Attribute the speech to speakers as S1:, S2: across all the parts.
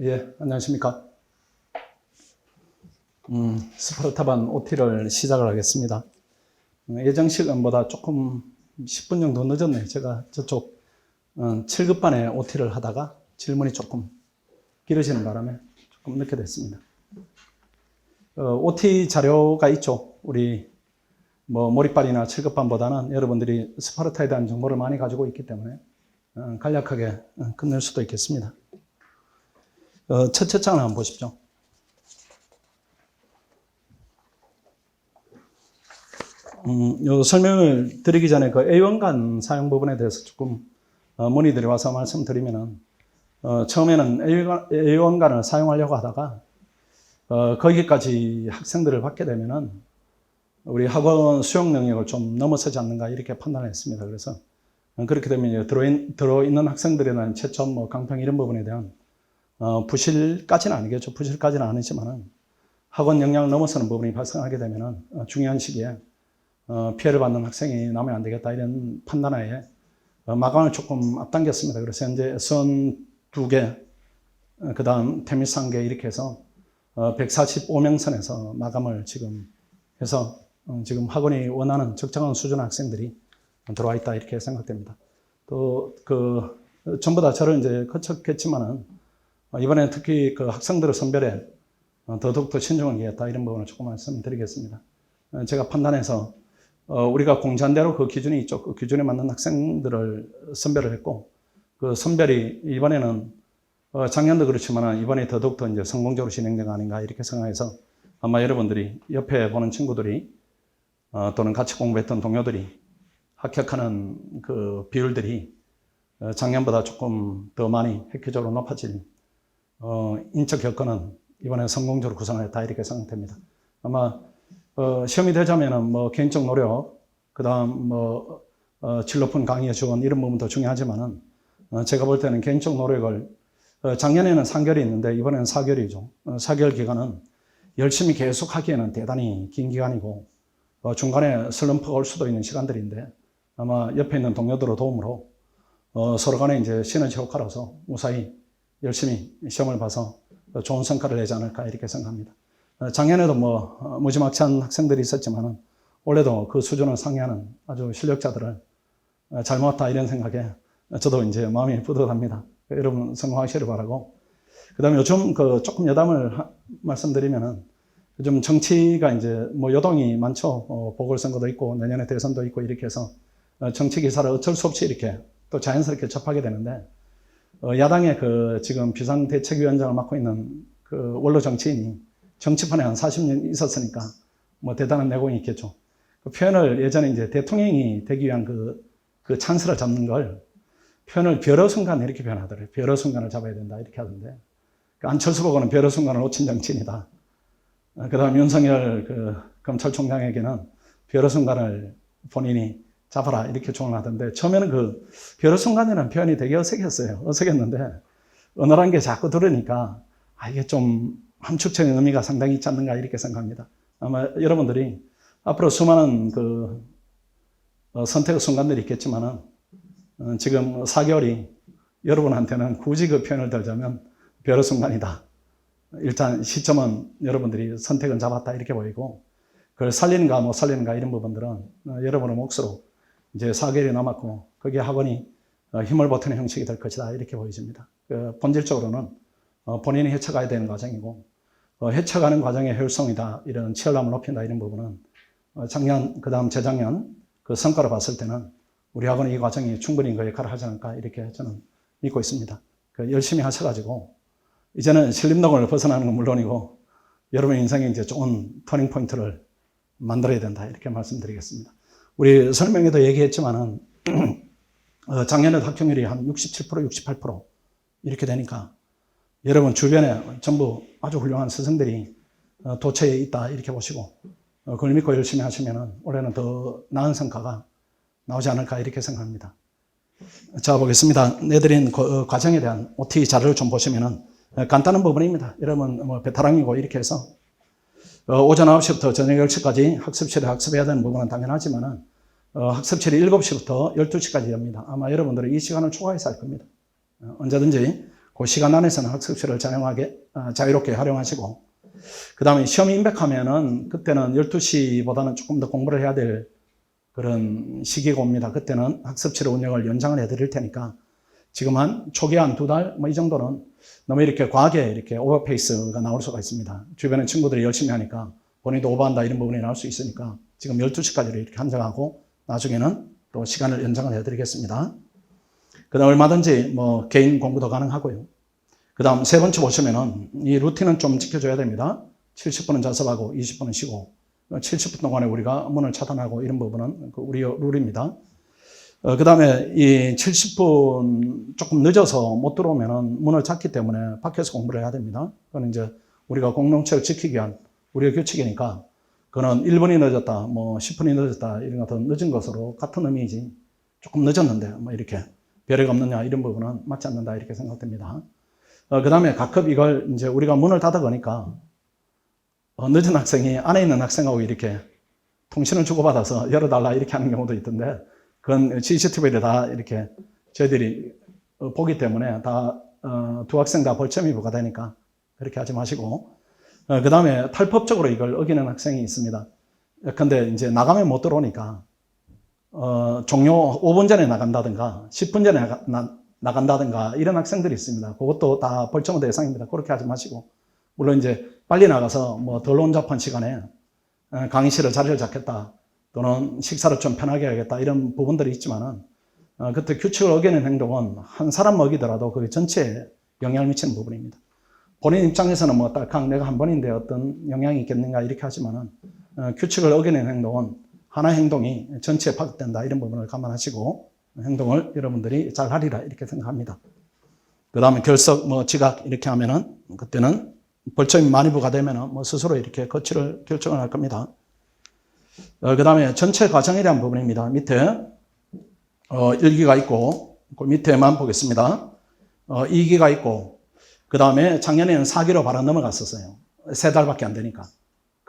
S1: 예, 안녕하십니까. 음, 스파르타반 OT를 시작을 하겠습니다. 어, 예정 시간보다 조금 10분 정도 늦었네요. 제가 저쪽 어, 7급반에 OT를 하다가 질문이 조금 길어지는 바람에 조금 늦게 됐습니다. 어, OT 자료가 있죠. 우리 뭐 몰입반이나 7급반보다는 여러분들이 스파르타에 대한 정보를 많이 가지고 있기 때문에 어, 간략하게 어, 끝낼 수도 있겠습니다. 어, 첫째 장을 한번 보십시오. 음, 요 설명을 드리기 전에 그 A1간 사용 부분에 대해서 조금 어, 문의들이 와서 말씀드리면은 어, 처음에는 A1, A1간을 사용하려고 하다가 어, 거기까지 학생들을 받게 되면은 우리 학원 수용 능력을 좀 넘어서지 않는가 이렇게 판단했습니다. 그래서 어, 그렇게 되면 들어있는 학생들에 대한 최첨, 뭐 강평 이런 부분에 대한 어, 부실까지는 아니겠죠. 부실까지는 아니지만은 학원 역량을 넘어서는 부분이 발생하게 되면은 어, 중요한 시기에 어, 피해를 받는 학생이 나면 안 되겠다 이런 판단하에 어, 마감을 조금 앞당겼습니다. 그래서 현재 선 두 개, 그 다음 테미스 한 개 이렇게 해서 어, 145명 선에서 마감을 지금 해서 어, 지금 학원이 원하는 적정한 수준의 학생들이 들어와 있다 이렇게 생각됩니다. 또 그 전부 다 저를 이제 거쳤겠지만은 어, 이번에 특히 그 학생들의 선별에 어, 더더욱더 신중을 기했다 이런 부분을 조금 말씀드리겠습니다. 어, 제가 판단해서 어, 우리가 공지한 대로 그 기준이 있죠. 그 기준에 맞는 학생들을 선별을 했고 그 선별이 이번에는 어, 작년도 그렇지만 이번에 더더욱더 이제 성공적으로 진행된 거 아닌가 이렇게 생각해서 아마 여러분들이 옆에 보는 친구들이 어, 또는 같이 공부했던 동료들이 합격하는 그 비율들이 어, 작년보다 조금 더 많이 획기적으로 높아질 어, 인적 여건은 이번에 성공적으로 구성을 했다 이렇게 생각됩니다. 아마 어, 시험이 되자면은 뭐 개인적 노력, 그 다음 뭐 어, 질 높은 강의의 지원 이런 부분도 중요하지만은 어, 제가 볼 때는 개인적 노력을 어, 작년에는 3개월이 있는데 이번에는 4개월이죠. 어, 4개월 기간은 열심히 계속 하기에는 대단히 긴 기간이고 어, 중간에 슬럼프가 올 수도 있는 시간들인데 아마 옆에 있는 동료들의 도움으로 어, 서로 간에 이제 시너지 효과로서 무사히 열심히 시험을 봐서 좋은 성과를 내지 않을까 이렇게 생각합니다. 어, 작년에도 뭐 어, 무지막지한 학생들이 있었지만은 올해도 그 수준을 상회하는 아주 실력자들을 어, 잘 모았다 이런 생각에 저도 이제 마음이 뿌듯합니다. 여러분 성공하시길 바라고. 그 다음에 요즘 그 조금 여담을 하- 말씀드리면은 요즘 정치가 이제 뭐 여동이 많죠. 어, 보궐선거도 있고 내년에 대선도 있고 이렇게 해서 어, 정치 기사를 어쩔 수 없이 이렇게 또 자연스럽게 접하게 되는데 어, 야당의 그 지금 비상대책위원장을 맡고 있는 그 원로 정치인이 정치판에 한 40년 있었으니까 뭐 대단한 내공이 있겠죠. 그 표현을 예전에 이제 대통령이 되기 위한 그, 그 찬스를 잡는 걸 표현을 벼러 순간 이렇게 표현하더래요. 벼러 순간을 잡아야 된다 이렇게 하던데 그 안철수 보고는 벼러 순간을 놓친 정치인이다. 그 다음 윤석열 그 검찰총장에게는 벼러 순간을 본인이 잡아라 이렇게 조언하던데 처음에는 그 벼러 순간이라는 표현이 되게 어색했어요. 어색했는데 어느한 게 자꾸 들으니까 아 이게 좀 함축적인 의미가 상당히 있지 않는가 이렇게 생각합니다. 아마 여러분들이 앞으로 수많은 그 어, 선택의 순간들이 있겠지만은 어, 지금 4개월이 여러분한테는 굳이 그 표현을 들자면 벼러 순간이다. 일단 시점은 여러분들이 선택은 잡았다 이렇게 보이고 그걸 살리는가 못 살리는가 이런 부분들은 어, 여러분의 몫으로 이제 4개월이 남았고 거기에 학원이 어, 힘을 보태는 형식이 될 것이다 이렇게 보여집니다. 그 본질적으로는 어, 본인이 헤쳐가야 되는 과정이고 어, 헤쳐가는 과정의 효율성이다 이런 치열함을 높인다 이런 부분은 어, 작년 그 다음 재작년 그 성과를 봤을 때는 우리 학원이 이 과정이 충분히 그 역할을 하지 않을까 이렇게 저는 믿고 있습니다. 그 열심히 하셔가지고 이제는 신림동을 벗어나는 건 물론이고 여러분의 인생에 이제 좋은 터닝 포인트를 만들어야 된다 이렇게 말씀드리겠습니다. 우리 설명에도 얘기했지만은 어, 작년에도 합격률이 한 67%, 68% 이렇게 되니까 여러분 주변에 전부 아주 훌륭한 스승들이 어, 도처에 있다 이렇게 보시고 어, 그걸 믿고 열심히 하시면은 올해는 더 나은 성과가 나오지 않을까 이렇게 생각합니다. 자 보겠습니다. 내드린 과정에 대한 OT 자료를 좀 보시면은 어, 간단한 부분입니다. 여러분 뭐 베테랑이고 이렇게 해서 어, 오전 9시부터 저녁 10시까지 학습실에 학습해야 되는 부분은 당연하지만은 어, 학습실이 7시부터 12시까지 엽니다. 아마 여러분들은 이 시간을 초과해서 할 겁니다. 어, 언제든지 그 시간 안에서는 학습실을 자영하게, 아, 자유롭게 활용하시고, 그 다음에 시험이 임박하면은 그때는 12시보다는 조금 더 공부를 해야 될 그런 시기가 옵니다. 그때는 학습실 운영을 연장을 해드릴 테니까 지금 한 초기 한 두 달 뭐 이 정도는 너무 이렇게 과하게 이렇게 오버페이스가 나올 수가 있습니다. 주변에 친구들이 열심히 하니까 본인도 오버한다 이런 부분이 나올 수 있으니까 지금 12시까지를 이렇게 한정하고 나중에는 또 시간을 연장을 해드리겠습니다. 그 다음 얼마든지 뭐 개인 공부도 가능하고요. 그 다음 세 번째 보시면은 이 루틴은 좀 지켜줘야 됩니다. 70분은 자습하고 20분은 쉬고 70분 동안에 우리가 문을 차단하고 이런 부분은 그 우리 룰입니다. 어, 그 다음에 이 70분 조금 늦어서 못 들어오면은 문을 닫기 때문에 밖에서 공부를 해야 됩니다. 그건 이제 우리가 공동체를 지키기 위한 우리의 규칙이니까 그거는 1분이 늦었다, 뭐 10분이 늦었다 이런 것은 늦은 것으로 같은 의미이지 조금 늦었는데 뭐 이렇게 별의가 없느냐 이런 부분은 맞지 않는다 이렇게 생각됩니다. 어, 그 다음에 가끔 이걸 이제 우리가 문을 닫아 거니까 어, 늦은 학생이 안에 있는 학생하고 이렇게 통신을 주고받아서 열어달라 이렇게 하는 경우도 있던데 그건 CCTV를 다 이렇게 저희들이 어, 보기 때문에 다두 학생 다 벌점이 부과되니까 그렇게 하지 마시고 그 다음에 탈법적으로 이걸 어기는 학생이 있습니다. 근데 이제 나가면 못 들어오니까 어, 종료 5분 전에 나간다든가 10분 전에 나가, 나, 나간다든가 이런 학생들이 있습니다. 그것도 다 벌점의 대상입니다. 그렇게 하지 마시고 물론 이제 빨리 나가서 뭐 덜 혼잡한 시간에 어, 강의실을 자리를 잡겠다 또는 식사를 좀 편하게 하겠다 이런 부분들이 있지만은 어, 그때 규칙을 어기는 행동은 한 사람 먹이더라도 그 전체에 영향을 미치는 부분입니다. 본인 입장에서는 뭐 딸캉 내가 한 번인데 어떤 영향이 있겠는가 이렇게 하지만은 어, 규칙을 어기는 행동은 하나의 행동이 전체에 파급된다 이런 부분을 감안하시고 행동을 여러분들이 잘 하리라 이렇게 생각합니다. 그 다음에 결석, 뭐 지각 이렇게 하면은 그때는 벌점이 많이 부과되면은 뭐 스스로 이렇게 거치를 결정을 할 겁니다. 어, 그 다음에 전체 과정에 대한 부분입니다. 밑에 어, 1기가 있고 그 밑에만 보겠습니다. 어, 2기가 있고 그 다음에 작년에는 4기로 바로 넘어갔었어요. 세 달밖에 안 되니까.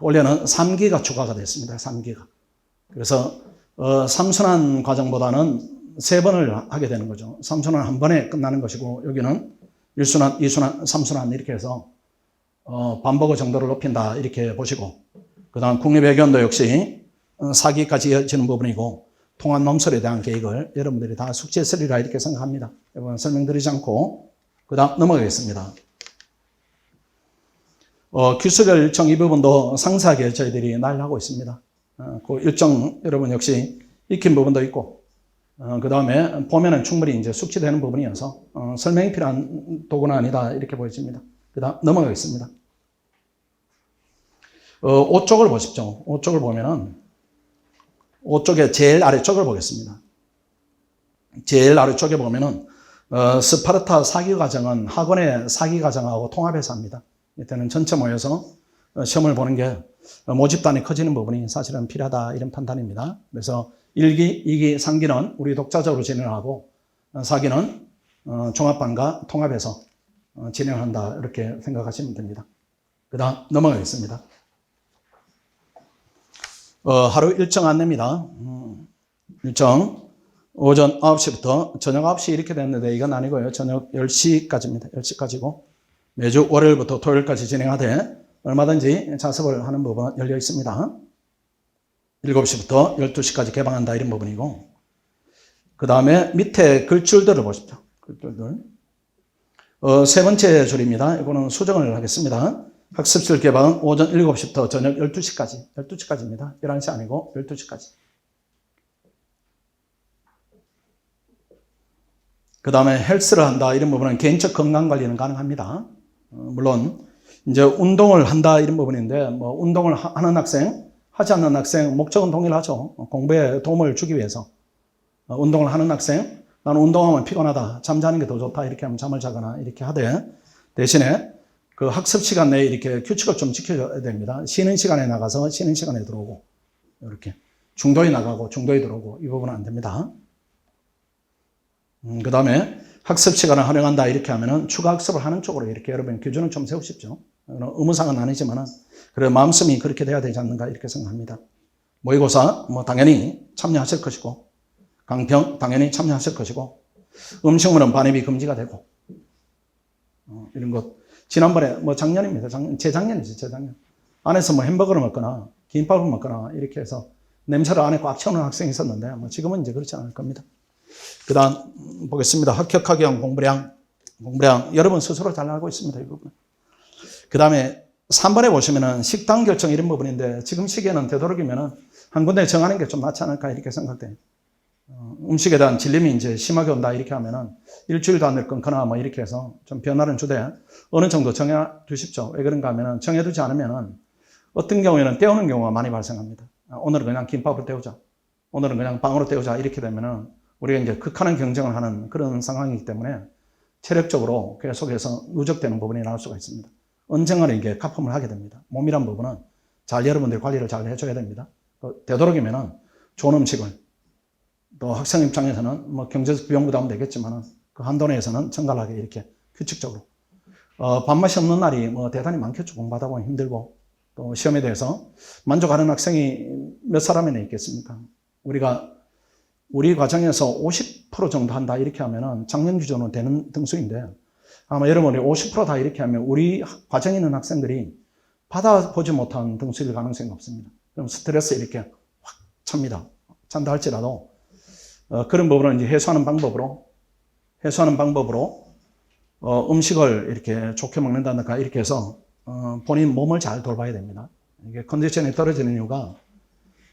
S1: 올해는 3기가 추가가 됐습니다. 3기가. 그래서 어, 3순환 과정보다는 세 번을 하게 되는 거죠. 3순환 한 번에 끝나는 것이고 여기는 1순환, 2순환, 3순환 이렇게 해서 어, 반복의 정도를 높인다 이렇게 보시고 그 다음 국립외교원도 역시 4기까지 이어지는 부분이고 통합 논설에 대한 계획을 여러분들이 다 숙지했으리라 이렇게 생각합니다. 이번 설명드리지 않고 그 다음 넘어가겠습니다. 어, 규칙을 일정 이 부분도 상세하게 저희들이 날하고 있습니다. 어, 그 일정 여러분 역시 익힌 부분도 있고 어, 그 다음에 보면은 충분히 이제 숙지되는 부분이어서 어, 설명이 필요한 도구는 아니다 이렇게 보여집니다. 그 다음 넘어가겠습니다. 어, 5쪽을 보십시오. 5쪽을 보면은 5쪽의 제일 아래쪽을 보겠습니다. 제일 아래쪽에 보면은 어, 스파르타 사기 과정은 학원의 사기 과정하고 통합해서 합니다. 이때는 전체 모여서 어, 시험을 보는 게 모집단이 커지는 부분이 사실은 필요하다 이런 판단입니다. 그래서 1기, 2기, 3기는 우리 독자적으로 진행하고 4기는 어, 종합반과 통합해서 어, 진행한다 이렇게 생각하시면 됩니다. 그 다음 넘어가겠습니다. 어, 하루 일정 안내입니다. 음, 일정 오전 9시부터 저녁 9시 이렇게 됐는데 이건 아니고요. 저녁 10시까지입니다. 10시까지고 매주 월요일부터 토요일까지 진행하되 얼마든지 자습을 하는 부분 열려 있습니다. 7시부터 12시까지 개방한다 이런 부분이고 그 다음에 밑에 글줄들을 보십시오. 글줄들. 어, 세 번째 줄입니다. 이거는 수정을 하겠습니다. 학습실 개방은 오전 7시부터 저녁 12시까지. 12시까지입니다. 11시 아니고 12시까지. 그 다음에 헬스를 한다 이런 부분은 개인적 건강 관리는 가능합니다. 어, 물론 이제 운동을 한다 이런 부분인데 뭐 운동을 하는 학생 하지 않는 학생 목적은 동일하죠. 공부에 도움을 주기 위해서 어, 운동을 하는 학생 나는 운동하면 피곤하다 잠자는 게 더 좋다 이렇게 하면 잠을 자거나 이렇게 하되 대신에 그 학습 시간 내에 이렇게 규칙을 좀 지켜줘야 됩니다. 쉬는 시간에 나가서 쉬는 시간에 들어오고 이렇게 중도에 나가고 중도에 들어오고 이 부분은 안 됩니다. 음, 그 다음에 학습 시간을 활용한다 이렇게 하면은 추가 학습을 하는 쪽으로 이렇게 여러분 기준을 좀 세우십시오. 의무상은 아니지만은 그래 마음씀이 그렇게 돼야 되지 않는가 이렇게 생각합니다. 모의고사 뭐 당연히 참여하실 것이고 강평 당연히 참여하실 것이고 음식물은 반입이 금지가 되고 어, 이런 것. 지난번에 뭐 작년입니다. 작년, 재작년이지, 재작년. 안에서 뭐 햄버거를 먹거나 김밥을 먹거나 이렇게 해서 냄새를 안에 꽉 채우는 학생이 있었는데 뭐 지금은 이제 그렇지 않을 겁니다. 그 다음 보겠습니다. 합격하기 위한 공부량. 공부량. 여러분 스스로 잘 알고 있습니다. 이 부분. 그 다음에 3번에 보시면은 식당 결정 이런 부분인데 지금 시기에는 되도록이면은 한 군데 정하는 게 좀 낫지 않을까 이렇게. 어, 음식에 대한 질림이 이제 심하게 온다 이렇게 하면은 일주일도 안 될 끊거나 뭐 이렇게 해서 좀 변화는 주되 어느 정도 정해 두십시오. 왜 그런가 하면은 정해두지 않으면은 어떤 경우에는 때우는 경우가 많이 발생합니다. 아, 오늘은 그냥 김밥을 때우자. 오늘은 그냥 빵으로 때우자. 이렇게 되면은 우리가 이제 극한한 경쟁을 하는 그런 상황이기 때문에 체력적으로 계속해서 누적되는 부분이 나올 수가 있습니다. 언젠가는 이게 가품을 하게 됩니다. 몸이란 부분은 잘 여러분들이 관리를 잘 해줘야 됩니다. 그 되도록이면은 좋은 음식을 또 학생 입장에서는 뭐 경제적 비용 부담 되겠지만은 그 한도 내에서는 정갈하게 이렇게 규칙적으로 어, 밥맛이 없는 날이 뭐 대단히 많겠죠. 공부하다 보면 힘들고 또 시험에 대해서 만족하는 학생이 몇 사람이나 있겠습니까? 우리가 우리 과정에서 50% 정도 한다 이렇게 하면은 작년 기준으로 되는 등수인데 아마 여러분이 50%다 이렇게 하면 우리 과정에 있는 학생들이 받아보지 못한 등수일 가능성이 없습니다. 그럼 스트레스 이렇게 확 찹니다. 찬다 할지라도 어, 그런 부분을 이제 해소하는 방법으로 해소하는 방법으로 어, 음식을 이렇게 좋게 먹는다든가 이렇게 해서 어, 본인 몸을 잘 돌봐야 됩니다. 이게 컨디션이 떨어지는 이유가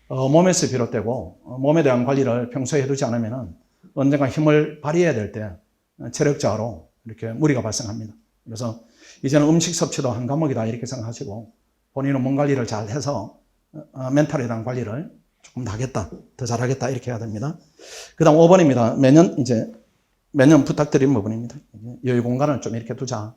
S1: 어, 몸에서 비롯되고 어, 몸에 대한 관리를 평소에 해두지 않으면은 언젠가 힘을 발휘해야 될 때 체력 저하로 이렇게 무리가 발생합니다. 그래서 이제는 음식 섭취도 한 과목이다 이렇게 생각하시고 본인은 몸 관리를 잘 해서 어, 멘탈에 대한 관리를 조금 더 하겠다, 더 잘하겠다 이렇게 해야 됩니다. 그 다음 5번입니다. 매년 이제 매년 부탁드리는 부분입니다. 여유 공간을 좀 이렇게 두자.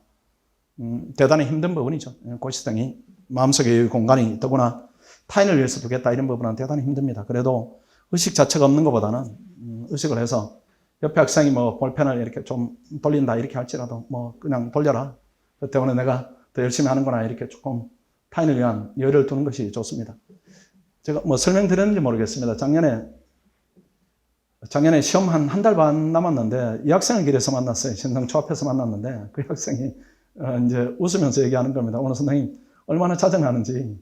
S1: 음, 대단히 힘든 부분이죠. 고시생이 마음속에 여유 공간이 더구나 타인을 위해서 두겠다 이런 부분은 대단히 힘듭니다. 그래도 의식 자체가 없는 것보다는 음, 의식을 해서 옆에 학생이 뭐 볼펜을 이렇게 좀 돌린다 이렇게 할지라도 뭐 그냥 돌려라. 그 때문에 내가 더 열심히 하는구나 이렇게 조금 타인을 위한 여유를 두는 것이 좋습니다. 제가 뭐 설명드렸는지 모르겠습니다. 작년에 작년에 시험 한 한 달 반 남았는데 이 학생을 길에서 만났어요. 신성초 앞에서 만났는데 그 학생이 어, 이제 웃으면서 얘기하는 겁니다. 오늘 선생님 얼마나 짜증나는지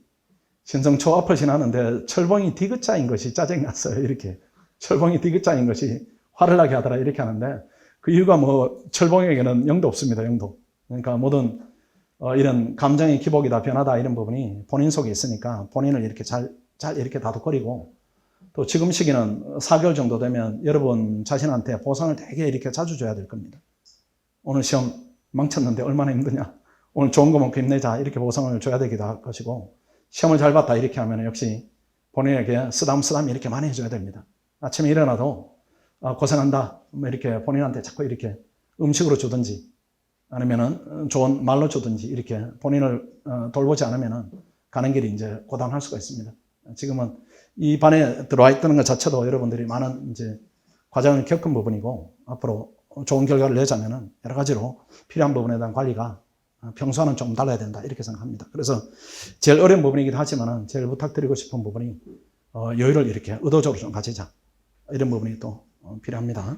S1: 신성초 앞을 지나는데 철봉이 디귿자인 것이 짜증이 났어요. 이렇게 철봉이 디귿자인 것이 화를 나게 하더라 이렇게 하는데 그 이유가 뭐 철봉에게는 영도 없습니다. 영도. 그러니까 모든 어, 이런 감정의 기복이 다 변화다 이런 부분이 본인 속에 있으니까 본인을 이렇게 잘, 잘 이렇게 다독거리고 또 지금 시기는 4개월 정도 되면 여러분 자신한테 보상을 되게 이렇게 자주 줘야 될 겁니다. 오늘 시험 망쳤는데 얼마나 힘드냐. 오늘 좋은 거만큼 힘내자. 이렇게 보상을 줘야 되기도 할 것이고 시험을 잘 봤다. 이렇게 하면 역시 본인에게 쓰담 쓰담 이렇게 많이 해줘야 됩니다. 아침에 일어나도 아, 고생한다. 뭐 이렇게 본인한테 자꾸 이렇게 음식으로 주든지 아니면은 좋은 말로 주든지 이렇게 본인을 어, 돌보지 않으면은 가는 길이 이제 고단할 수가 있습니다. 지금은 이 반에 들어와 있다는 것 자체도 여러분들이 많은 이제 과정을 겪은 부분이고 앞으로 좋은 결과를 내자면은 여러 가지로 필요한 부분에 대한 관리가 평소와는 좀 달라야 된다 이렇게 생각합니다. 그래서 제일 어려운 부분이기도 하지만은 제일 부탁드리고 싶은 부분이 어, 여유를 이렇게 의도적으로 좀 가지자 이런 부분이 또 어, 필요합니다.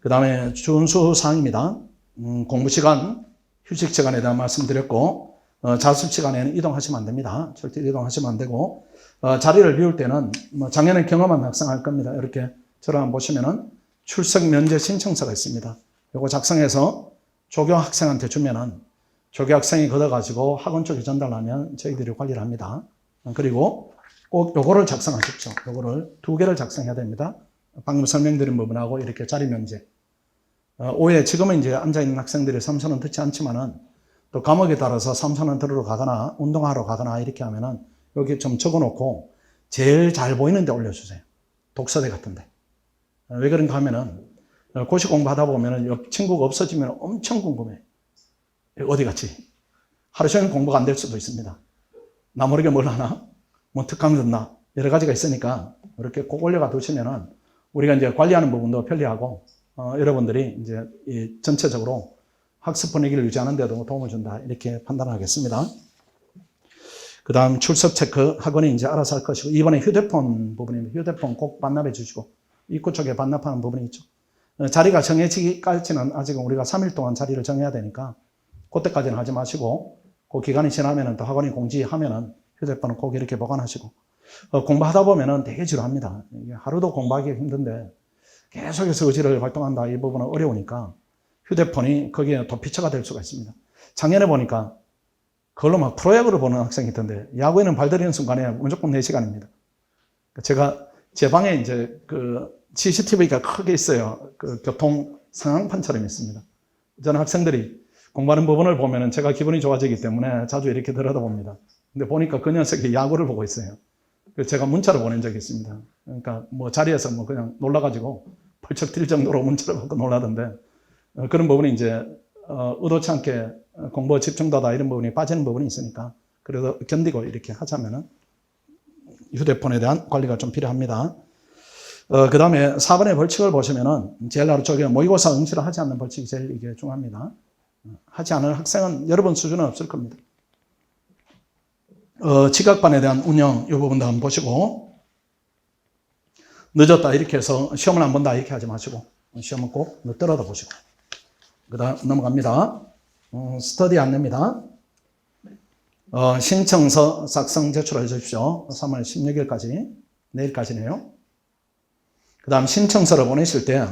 S1: 그 다음에 준수 사항입니다. 음, 공부 시간, 휴식 시간에 대한 말씀드렸고 어, 자습 시간에는 이동하시면 안 됩니다. 절대 이동하시면 안 되고 어, 자리를 비울 때는 뭐 작년에 경험한 학생 할 겁니다. 이렇게 저랑 보시면은 출석 면제 신청서가 있습니다. 이거 작성해서 조교 학생한테 주면은 조교 학생이 걷어가지고 학원 쪽에 전달하면 저희들이 관리를 합니다. 그리고 꼭 요거를 작성하십시오. 요거를 두 개를 작성해야 됩니다. 방금 설명드린 부분하고 이렇게 자리 면제. 어, 오해 지금은 이제 앉아있는 학생들이 삼선은 듣지 않지만은 또 과목에 따라서 삼선은 들으러 가거나 운동하러 가거나 이렇게 하면은 여기 좀 적어놓고 제일 잘 보이는 데 올려주세요. 독서대 같은데. 어, 왜 그런가 하면은 어, 고시 공부하다 보면은 옆 친구가 없어지면 엄청 궁금해. 어디 갔지? 하루 종일 공부가 안 될 수도 있습니다. 나 모르게 뭘 하나? 뭐 특강 듣나? 여러 가지가 있으니까 이렇게 꼭 올려가 두시면은 우리가 이제 관리하는 부분도 편리하고 어, 여러분들이 이제 이 전체적으로 학습 분위기를 유지하는 데도 도움을 준다. 이렇게 판단하겠습니다. 그 다음 출석 체크 학원이 이제 알아서 할 것이고 이번에 휴대폰 부분입니다. 휴대폰 꼭 반납해 주시고 입구 쪽에 반납하는 부분이 있죠. 어, 자리가 정해지기까지는 아직은 우리가 3일 동안 자리를 정해야 되니까 그때까지는 하지 마시고 그 기간이 지나면은 또 학원이 공지하면은 휴대폰은 꼭 이렇게 보관하시고 어, 공부하다 보면은 되게 지루합니다. 하루도 공부하기 힘든데 계속해서 의지를 활동한다 이 부분은 어려우니까 휴대폰이 거기에 도피처가 될 수가 있습니다. 작년에 보니까 그걸로 막 프로야구를 보는 학생이 있던데 야구에는 발들이는 순간에 무조건 4시간입니다. 제가 제 방에 이제 그 CCTV가 크게 있어요. 그 교통 상황판처럼 있습니다. 저는 학생들이 공부하는 부분을 보면은 제가 기분이 좋아지기 때문에 자주 이렇게 들여다봅니다. 근데 보니까 그 녀석이 야구를 보고 있어요. 그래서 제가 문자를 보낸 적이 있습니다. 그러니까 뭐 자리에서 뭐 그냥 놀라가지고 펄쩍 뛸 정도로 문자를 받고 놀라던데 어, 그런 부분이 이제 어, 의도치 않게 공부 집중도다 이런 부분이 빠지는 부분이 있으니까 그래도 견디고 이렇게 하자면은 휴대폰에 대한 관리가 좀 필요합니다. 어, 그 다음에 4번의 벌칙을 보시면은 제일 아래쪽에 모의고사 응시를 하지 않는 벌칙이 제일 이게 중요합니다. 하지 않을 학생은 여러분 수준은 없을 겁니다. 어, 지각반에 대한 운영 이 부분도 한번 보시고 늦었다 이렇게 해서 시험을 안 본다 이렇게 하지 마시고 시험은 꼭 늦더라도 보시고 그 다음 넘어갑니다. 어, 스터디 안내입니다. 어, 신청서 작성 제출해 주십시오. 3월 16일까지 내일까지네요. 그 다음 신청서를 보내실 때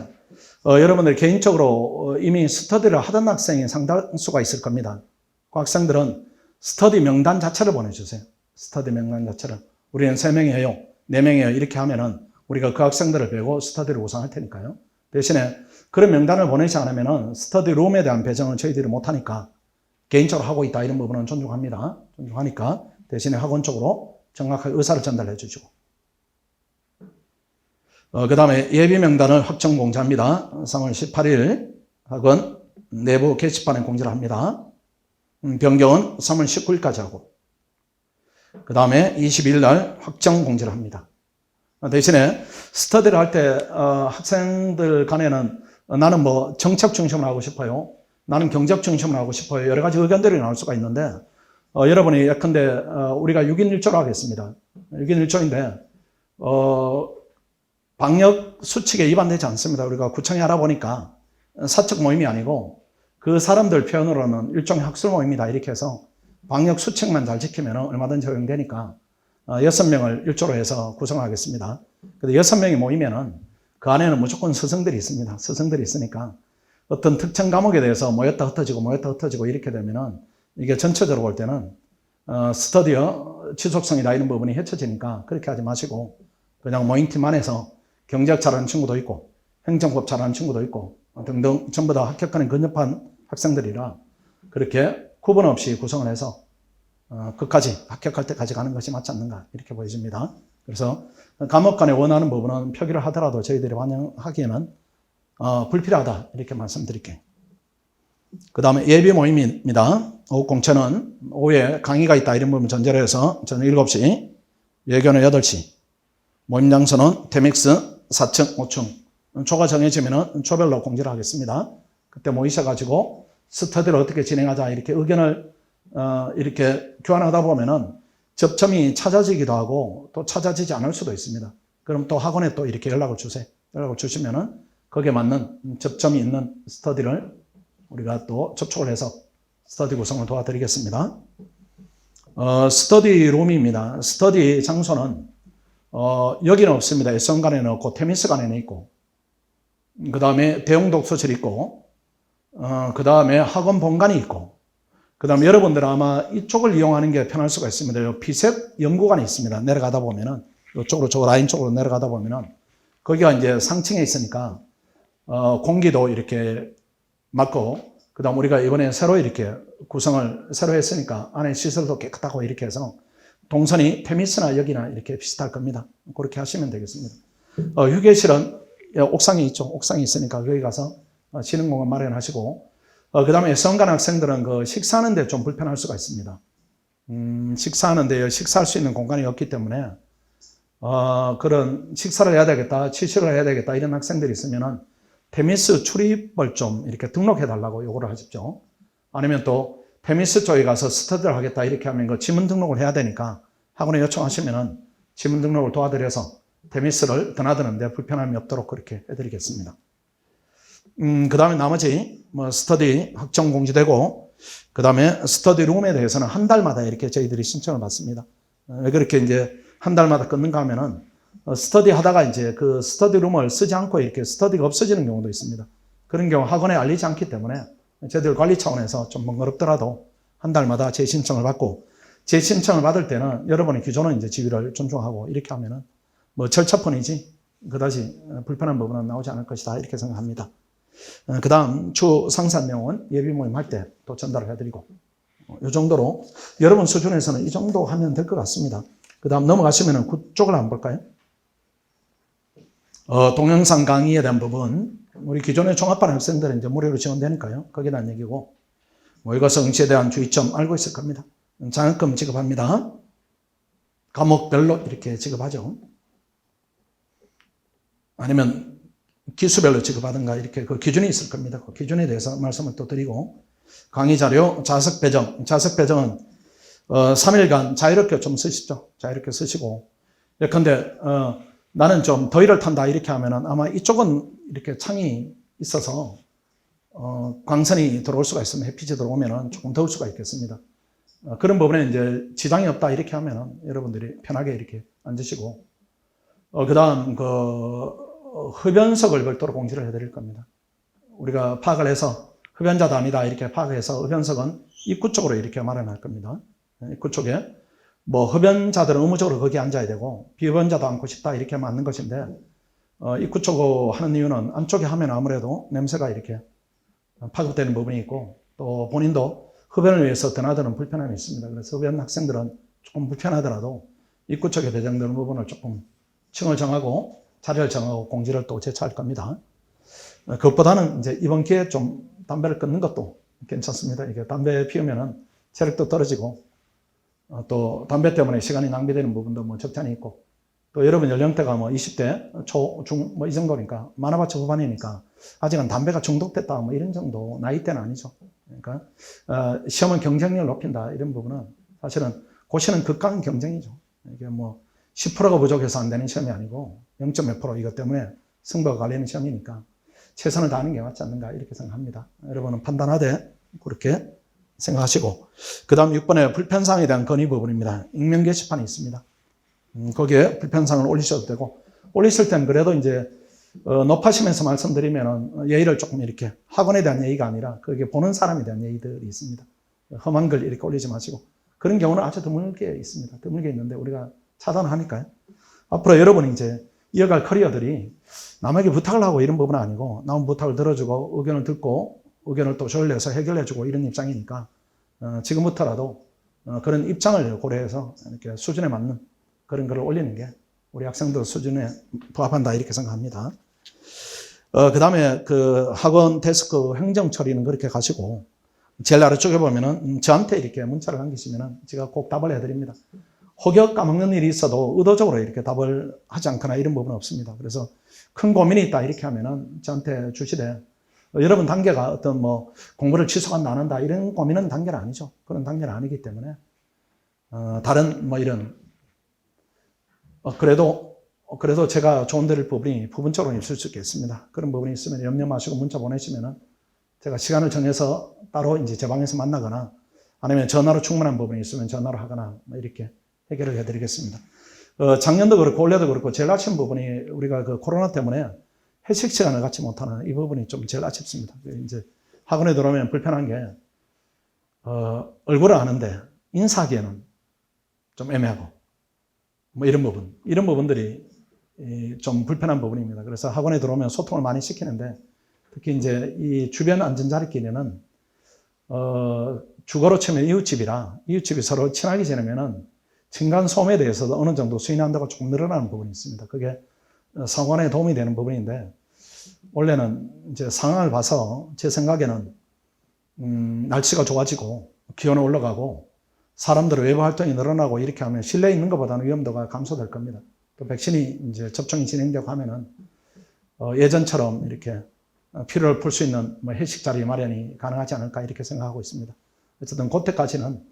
S1: 어, 여러분들 개인적으로 어, 이미 스터디를 하던 학생이 상당수가 있을 겁니다. 그 학생들은 스터디 명단 자체를 보내주세요. 스터디 명단 자체를. 우리는 3명이에요. 4명이에요. 이렇게 하면은 우리가 그 학생들을 배고 스터디를 우선할 테니까요. 대신에 그런 명단을 보내지 않으면은 스터디 룸에 대한 배정을 저희들이 못하니까 개인적으로 하고 있다 이런 부분은 존중합니다. 존중하니까 대신에 학원 쪽으로 정확하게 의사를 전달해 주시고 어, 그 다음에 예비 명단을 확정 공지합니다. 3월 18일 학원 내부 게시판에 공지를 합니다. 음, 변경은 3월 19일까지 하고 그 다음에 20일 날 확정 공지를 합니다. 어, 대신에 스터디를 할때 어, 학생들 간에는 어, 나는 뭐 정책 중심으로 하고 싶어요. 나는 경제학 중심으로 하고 싶어요. 여러 가지 의견들이 나올 수가 있는데 어, 여러분이 예컨대 어, 우리가 6인 1조로 하겠습니다. 6인 1조인데 어, 방역 수칙에 위반되지 않습니다. 우리가 구청에 알아보니까 사적 모임이 아니고 그 사람들 표현으로는 일종의 학술 모임이다 이렇게 해서 방역 수칙만 잘 지키면 얼마든지 허용되니까 어, 여섯 명을 일조로 해서 구성하겠습니다. 근데 여섯 명이 모이면은 그 안에는 무조건 스승들이 있습니다. 스승들이 있으니까 어떤 특정 과목에 대해서 모였다 흩어지고 모였다 흩어지고 이렇게 되면은 이게 전체적으로 볼 때는 어, 스터디어 지속성이나 이런 부분이 헤쳐지니까 그렇게 하지 마시고 그냥 모임팀 안에서 경제학 잘하는 친구도 있고 행정법 잘하는 친구도 있고 등등 전부 다 합격하는 근접한 학생들이라 그렇게 구분 없이 구성을 해서 어, 끝까지 합격할 때까지 가는 것이 맞지 않는가 이렇게 보여집니다. 그래서 과목 간에 원하는 부분은 표기를 하더라도 저희들이 반영하기에는 어, 불필요하다 이렇게 말씀드릴게요. 그 다음에 예비 모임입니다. 오후 공채는 오후에 강의가 있다 이런 부분 전제로 해서 저는 7시, 예견은 8시, 모임 장소는 테믹스 4층, 5층. 초가 정해지면 초별로 공지를 하겠습니다. 그때 모이셔가지고 스터디를 어떻게 진행하자 이렇게 의견을 어, 이렇게 교환하다 보면은 접점이 찾아지기도 하고 또 찾아지지 않을 수도 있습니다. 그럼 또 학원에 또 이렇게 연락을 주세요. 연락을 주시면은 거기에 맞는 접점이 있는 스터디를 우리가 또 접촉을 해서 스터디 구성을 도와드리겠습니다. 어, 스터디 룸입니다. 스터디 장소는 어, 여기는 없습니다. S원간에는 없고 테미스관에는 있고 그 다음에 대형 독서실 있고 어, 그 다음에 학원 본관이 있고 그 다음에 여러분들 아마 이쪽을 이용하는 게 편할 수가 있습니다. 요 피셋 연구관이 있습니다. 내려가다 보면은 이쪽으로 저 라인 쪽으로 내려가다 보면은 거기가 이제 상층에 있으니까 어, 공기도 이렇게 맞고 그 다음 우리가 이번에 새로 이렇게 구성을 새로 했으니까 안에 시설도 깨끗하고 이렇게 해서 동선이 테미스나 여기나 이렇게 비슷할 겁니다. 그렇게 하시면 되겠습니다. 어, 휴게실은 옥상에 있죠. 옥상에 있으니까 거기 가서 어, 쉬는 공간 마련하시고, 어, 그 다음에 성간 학생들은 그 식사하는데 좀 불편할 수가 있습니다. 음, 식사하는데 식사할 수 있는 공간이 없기 때문에, 어, 그런 식사를 해야 되겠다, 취식을 해야 되겠다, 이런 학생들이 있으면은 테미스 출입을 좀 이렇게 등록해 달라고 요구를 하십시오. 아니면 또 테미스 쪽에 가서 스터디를 하겠다 이렇게 하면 그 지문 등록을 해야 되니까 학원에 요청하시면은 지문 등록을 도와드려서 테미스를 드나드는데 불편함이 없도록 그렇게 해드리겠습니다. 음, 그 다음에 나머지 뭐 스터디 확정 공지되고 그 다음에 스터디 룸에 대해서는 한 달마다 이렇게 저희들이 신청을 받습니다. 어, 왜 그렇게 이제 한 달마다 끊는가 하면은 어, 스터디 하다가 이제 그 스터디 룸을 쓰지 않고 이렇게 스터디가 없어지는 경우도 있습니다. 그런 경우 학원에 알리지 않기 때문에 저희들 관리 차원에서 좀 번거롭더라도 한 달마다 재신청을 받고 재신청을 받을 때는 여러분의 기존은 이제 지위를 존중하고 이렇게 하면은 뭐 절차뿐이지 그다지 불편한 부분은 나오지 않을 것이다 이렇게 생각합니다. 그 다음 추 상세한 내용은 예비 모임 할 때 또 전달을 해드리고 이 정도로 여러분 수준에서는 이 정도 하면 될 것 같습니다. 그 다음 넘어가시면 그쪽을 한번 볼까요? 어, 동영상 강의에 대한 부분 우리 기존의 종합반 학생들은 이제 무료로 지원되니까요. 거기에 대한 얘기고 모의고사 응시에 대한 주의점 알고 있을 겁니다. 장학금 지급합니다. 과목별로 이렇게 지급하죠. 아니면 기수별로 지급하든가 이렇게 그 기준이 있을 겁니다. 그 기준에 대해서 말씀을 또 드리고 강의 자료 자석 배정 자석 배정은 어, 3일간 자유롭게 좀 쓰시죠. 자유롭게 쓰시고 예컨대 어, 나는 좀 더위를 탄다 이렇게 하면은 아마 이쪽은 이렇게 창이 있어서 어, 광선이 들어올 수가 있으면 햇빛이 들어오면은 조금 더울 수가 있겠습니다. 어, 그런 부분에 이제 지장이 없다 이렇게 하면은 여러분들이 편하게 이렇게 앉으시고 어, 그다음 그 어, 흡연석을 별도로 공지를 해드릴 겁니다. 우리가 파악을 해서 흡연자도 아니다 이렇게 파악해서 흡연석은 입구 쪽으로 이렇게 마련할 겁니다. 입구 쪽에 뭐 흡연자들은 의무적으로 거기 앉아야 되고 비흡연자도 앉고 싶다 이렇게 맞는 것인데 어, 입구 쪽으로 하는 이유는 안쪽에 하면 아무래도 냄새가 이렇게 파급되는 부분이 있고 또 본인도 흡연을 위해서 드나드는 불편함이 있습니다. 그래서 흡연 학생들은 조금 불편하더라도 입구 쪽에 배정되는 부분을 조금 층을 정하고 자리를 정하고 공지를 또 제차할 겁니다. 어, 그것보다는 이제 이번 기회에 좀 담배를 끊는 것도 괜찮습니다. 이게 담배 피우면은 체력도 떨어지고 어, 또 담배 때문에 시간이 낭비되는 부분도 뭐 적잖이 있고 또 여러분 연령대가 뭐 20대 초, 중, 뭐 이 정도니까 많아봤자 후반이니까 아직은 담배가 중독됐다 뭐 이런 정도 나이대는 아니죠. 그러니까 어, 시험은 경쟁력을 높인다 이런 부분은 사실은 고시는 극강 경쟁이죠. 이게 뭐 10%가 부족해서 안 되는 시험이 아니고 0.몇 프로 이것 때문에 승부가 갈리는 시험이니까 최선을 다하는 게 맞지 않는가 이렇게 생각합니다. 여러분은 판단하되 그렇게 생각하시고 그 다음 6번에 불편사항에 대한 건의 부분입니다. 익명 게시판이 있습니다. 음, 거기에 불편사항을 올리셔도 되고 올리실 때는 그래도 이제 어, 높아시면서 말씀드리면 예의를 조금 이렇게 학원에 대한 예의가 아니라 거기에 보는 사람에 대한 예의들이 있습니다. 험한 글 이렇게 올리지 마시고 그런 경우는 아주 드물게 있습니다. 드물게 있는데 우리가 차단하니까요. 앞으로 여러분이 이제 이어갈 커리어들이 남에게 부탁을 하고 이런 부분은 아니고 남 부탁을 들어주고 의견을 듣고 의견을 또 조율해서 해결해주고 이런 입장이니까 어, 지금부터라도 어, 그런 입장을 고려해서 이렇게 수준에 맞는 그런 글을 올리는 게 우리 학생들 수준에 부합한다 이렇게 생각합니다. 어, 그 다음에 그 학원 데스크 행정 처리는 그렇게 가시고 제일 아래쪽에 보면은 음, 저한테 이렇게 문자를 남기시면은 제가 꼭 답을 해드립니다. 혹여 까먹는 일이 있어도 의도적으로 이렇게 답을 하지 않거나 이런 부분은 없습니다. 그래서 큰 고민이 있다 이렇게 하면은 저한테 주시되 여러분 단계가 어떤 뭐 공부를 취소한다 안 한다 이런 고민은 단계는 아니죠. 그런 단계는 아니기 때문에 어, 다른 뭐 이런 어, 그래도 어, 그래도 제가 조언 드릴 부분이 부분적으로 있을 수 있겠습니다. 그런 부분이 있으면 염려 마시고 문자 보내시면은 제가 시간을 정해서 따로 이제 제 방에서 만나거나 아니면 전화로 충분한 부분이 있으면 전화로 하거나 뭐 이렇게 해결을 해드리겠습니다. 어, 작년도 그렇고 올해도 그렇고 제일 아쉬운 부분이 우리가 그 코로나 때문에 회식 시간을 갖지 못하는 이 부분이 좀 제일 아쉽습니다. 이제 학원에 들어오면 불편한 게 어, 얼굴을 아는데 인사하기에는 좀 애매하고 뭐 이런 부분 이런 부분들이 좀 불편한 부분입니다. 그래서 학원에 들어오면 소통을 많이 시키는데 특히 이제 이 주변 안전자리끼리는 어, 주거로 치면 이웃집이라 이웃집이 서로 친하게 지내면은 층간 소음에 대해서도 어느 정도 수인한다고 조금 늘어나는 부분이 있습니다. 그게 상관에 도움이 되는 부분인데 원래는 이제 상황을 봐서 제 생각에는 음, 날씨가 좋아지고 기온이 올라가고 사람들의 외부 활동이 늘어나고 이렇게 하면 실내에 있는 것보다는 위험도가 감소될 겁니다. 또 백신이 이제 접종이 진행되고 하면은 어, 예전처럼 이렇게 피로를 풀 수 있는 뭐 회식 자리 마련이 가능하지 않을까 이렇게 생각하고 있습니다. 어쨌든 그때까지는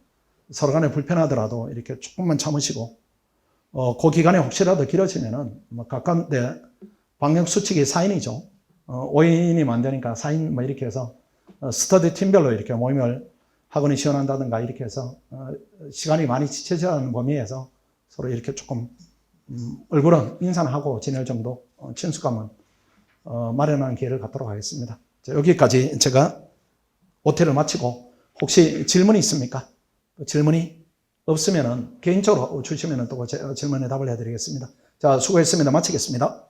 S1: 서로 간에 불편하더라도 이렇게 조금만 참으시고 어, 그 기간이 혹시라도 길어지면은 뭐 가까운데 방역 수칙이 4인이죠. 어, 5인이면 안 되니까 4인 뭐 이렇게 해서 어, 스터디 팀별로 이렇게 모임을 학원이 시원한다든가 이렇게 해서 어, 시간이 많이 지체되는 범위에서 서로 이렇게 조금 음, 얼굴은 인사하고 지낼 정도 어, 친숙함은 어, 마련하는 기회를 갖도록 하겠습니다. 자, 여기까지 제가 오태를 마치고 혹시 질문이 있습니까? 질문이 없으면은 개인적으로 주시면은 또 제- 질문에 답을 해드리겠습니다. 자, 수고했습니다. 마치겠습니다.